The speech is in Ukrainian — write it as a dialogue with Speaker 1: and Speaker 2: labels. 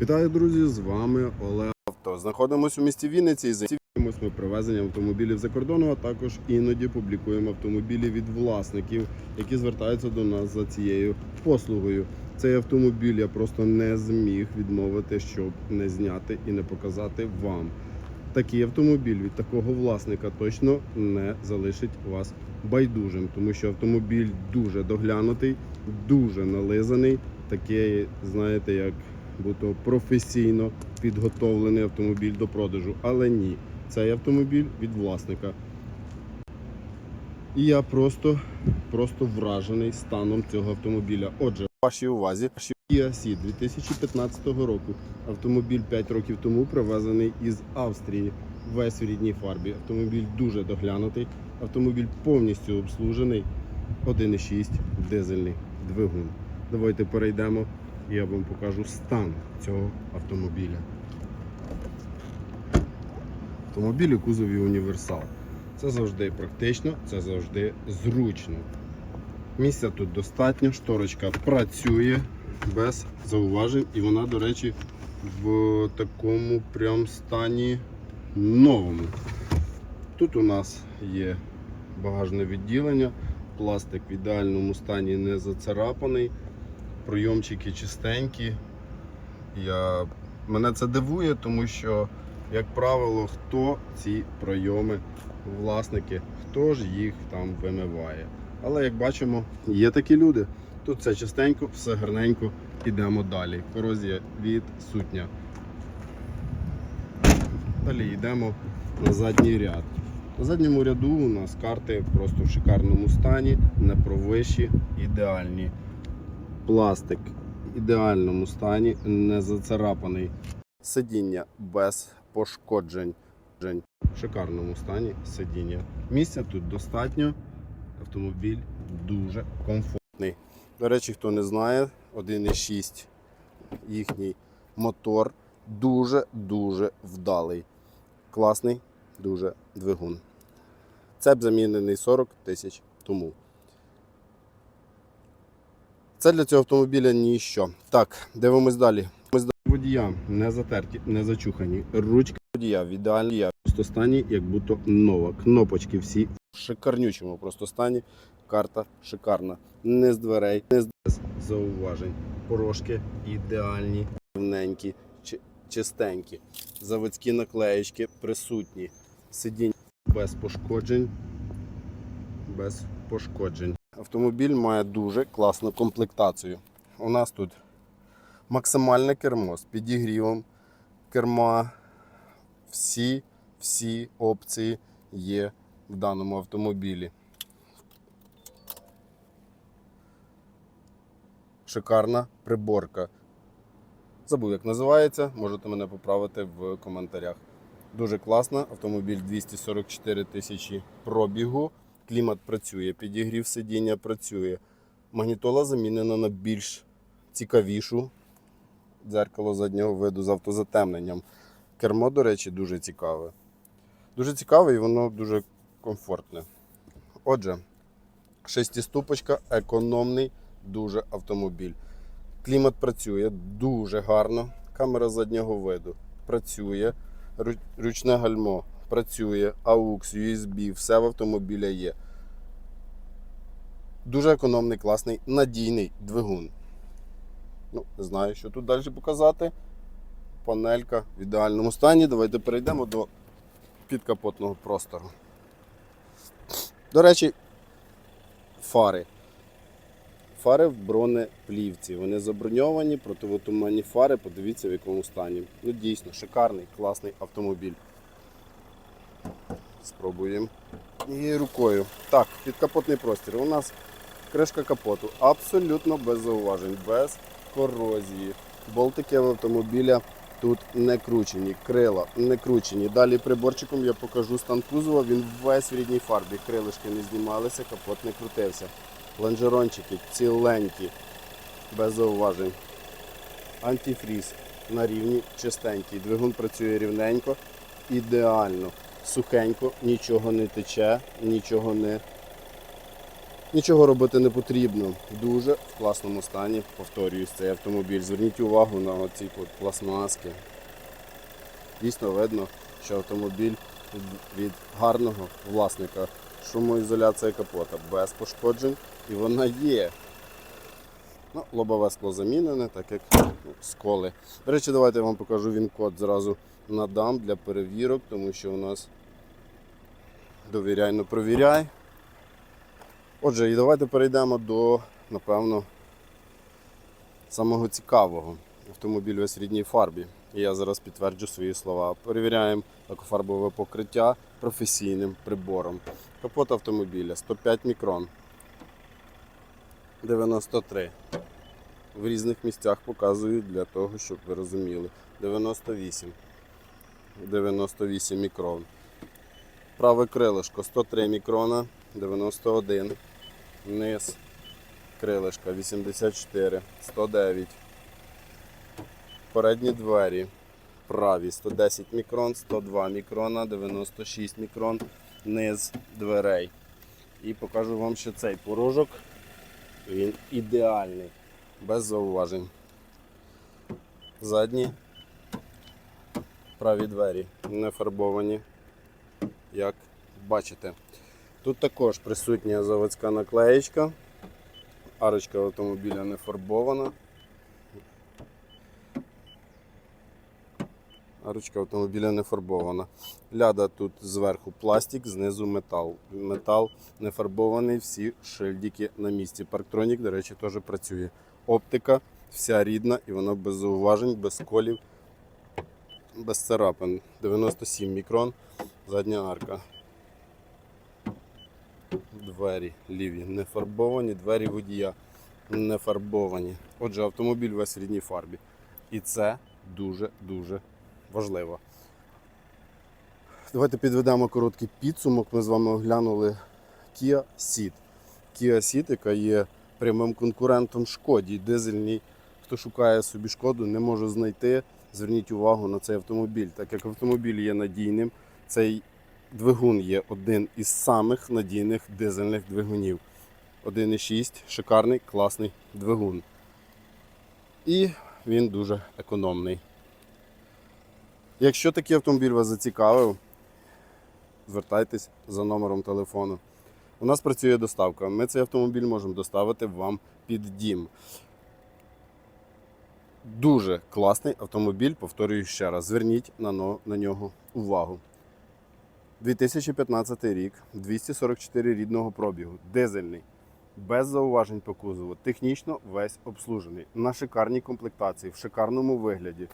Speaker 1: Вітаю, друзі! З вами Олег Авто. Знаходимося у місті Вінниці і займаємося ми привезенням автомобілів за кордону, а також іноді публікуємо автомобілі від власників, які звертаються до нас за цією послугою. Цей автомобіль я просто не зміг відмовити, щоб не зняти і не показати вам. Такий автомобіль від такого власника точно не залишить вас байдужим, тому що автомобіль дуже доглянутий, дуже нализаний. Такий, знаєте, як будто професійно підготовлений автомобіль до продажу. Але ні, цей автомобіль від власника. І я просто, просто вражений станом цього автомобіля. Отже, вашій увазі Kia Ceed 2015 року. Автомобіль 5 років тому привезений із Австрії. Весь в рідній фарбі. Автомобіль дуже доглянутий. Автомобіль повністю обслужений. 1,6 дизельний двигун. Давайте перейдемо я вам покажу стан цього автомобіля. Автомобіль у кузові універсал. Це завжди практично, це завжди зручно. Місця тут достатньо, шторочка працює без зауважень, і вона, до речі, в такому прям стані новому. Тут у нас є багажне відділення, пластик в ідеальному стані не зацарапаний, пройомчики чистенькі. Я... Мене це дивує, тому що, як правило, хто ці пройоми, власники, хто ж їх там вимиває. Але як бачимо, є такі люди. Тут все чистенько, все гарненько, ідемо далі. Корозія відсутня. Далі йдемо на задній ряд. На задньому ряду у нас карти просто в шикарному стані, не провищі, ідеальні. Пластик в ідеальному стані, не зацарапаний. Сидіння без пошкоджень. В шикарному стані сидіння. Місця тут достатньо. Автомобіль дуже комфортний. До речі, хто не знає, 1,6 їхній мотор дуже-дуже вдалий. Класний, дуже двигун. Цеп замінений 40 тисяч тому. Це для цього автомобіля ніщо. Так, дивимось далі. Водія не затерті, не зачухані. Ручка водія в ідеальній просто стані, як будто нова. Кнопочки всі в шикарнючому просто стані. Карта шикарна. Не з дверей, не з зауважень. Порошки ідеальні, рівненькі, чистенькі. Заводські наклеєчки присутні. Сидіння без пошкоджень. Без пошкоджень. Автомобіль має дуже класну комплектацію. У нас тут максимальне кермо з підігрівом керма. Всі, всі опції є в даному автомобілі. Шикарна приборка. Забув, як називається, можете мене поправити в коментарях. Дуже класно. Автомобіль 244 тисячі пробігу. Клімат працює, підігрів сидіння працює. Магнітола замінена на більш цікавішу. Дзеркало заднього виду з автозатемненням. Кермо, до речі, дуже цікаве. Дуже цікаве і воно дуже комфортне. Отже, шестиступочка, економний дуже автомобіль. Клімат працює дуже гарно. Камера заднього виду працює. Ручне гальмо працює, AUX, USB, все в автомобіля є. Дуже економний, класний, надійний двигун. Ну, не знаю, що тут далі показати. Панелька в ідеальному стані. Давайте перейдемо до підкапотного простору. До речі, фари. Фари в бронеплівці. Вони заброньовані, противотуманні фари. Подивіться в якому стані. Ну, дійсно, шикарний, класний автомобіль. Спробуємо. І рукою. Так, підкапотний простір. У нас кришка капоту. Абсолютно без зауважень, без корозії. Болтики в автомобіля тут не кручені, крила не кручені. Далі приборчиком я покажу стан кузова. Він весь в рідній фарбі. Крилишки не знімалися, капот не крутився. Лонжерончики ціленькі, без зауважень. Антифріз на рівні чистенький. Двигун працює рівненько, ідеально, сухенько, нічого не тече, нічого не Нічого робити не потрібно. Дуже в класному стані, повторююсь, цей автомобіль. Зверніть увагу на оці пластмаски. Дійсно видно, що автомобіль від- гарного власника. Шумоізоляція капота без пошкоджень і вона є. Ну, лобове скло замінене, так як ну, сколи. До речі, давайте я вам покажу він код зразу надам для перевірок, тому що у нас довіряй, но провіряй. Отже, і давайте перейдемо до, напевно, самого цікавого. Автомобіль в рідній фарбі. І я зараз підтверджу свої слова. Перевіряємо лакофарбове покриття професійним прибором. Капот автомобіля 105 мікрон. 93. В різних місцях показують для того, щоб ви розуміли. 98. 98 мікрон. Праве крилишко 103 мікрона, 91. Низ крилишка 84, 109. Передні двері праві 110 мікрон, 102 мікрона, 96 мікрон, низ дверей. І покажу вам ще цей порожок. Він ідеальний, без зауважень. Задні праві двері не фарбовані, як бачите. Тут також присутня заводська наклеєчка. Арочка автомобіля не фарбована. Арочка автомобіля не фарбована. Ляда тут зверху пластик, знизу метал. Метал не фарбований, всі шильдики на місці. Парктронік, до речі, теж працює. Оптика вся рідна і вона без зауважень, без колів, без царапин. 97 мікрон, задня арка. Двері ліві не фарбовані, двері водія не фарбовані. Отже, автомобіль весь в рідній фарбі. І це дуже-дуже важливо. Давайте підведемо короткий підсумок. Ми з вами оглянули Kia Ceed. Kia Ceed, яка є прямим конкурентом шкоді. Дизельній. Хто шукає собі шкоду, не може знайти. Зверніть увагу на цей автомобіль. Так як автомобіль є надійним, цей двигун є один із самих надійних дизельних двигунів. 1,6 шикарний, класний двигун. І він дуже економний. Якщо такий автомобіль вас зацікавив, звертайтесь за номером телефону. У нас працює доставка. Ми цей автомобіль можемо доставити вам під дім. Дуже класний автомобіль, повторюю ще раз. Зверніть на, нього увагу. 2015 рік, 244 рідного пробігу, дизельний, без зауважень по кузову, технічно весь обслужений, на шикарній комплектації, в шикарному вигляді.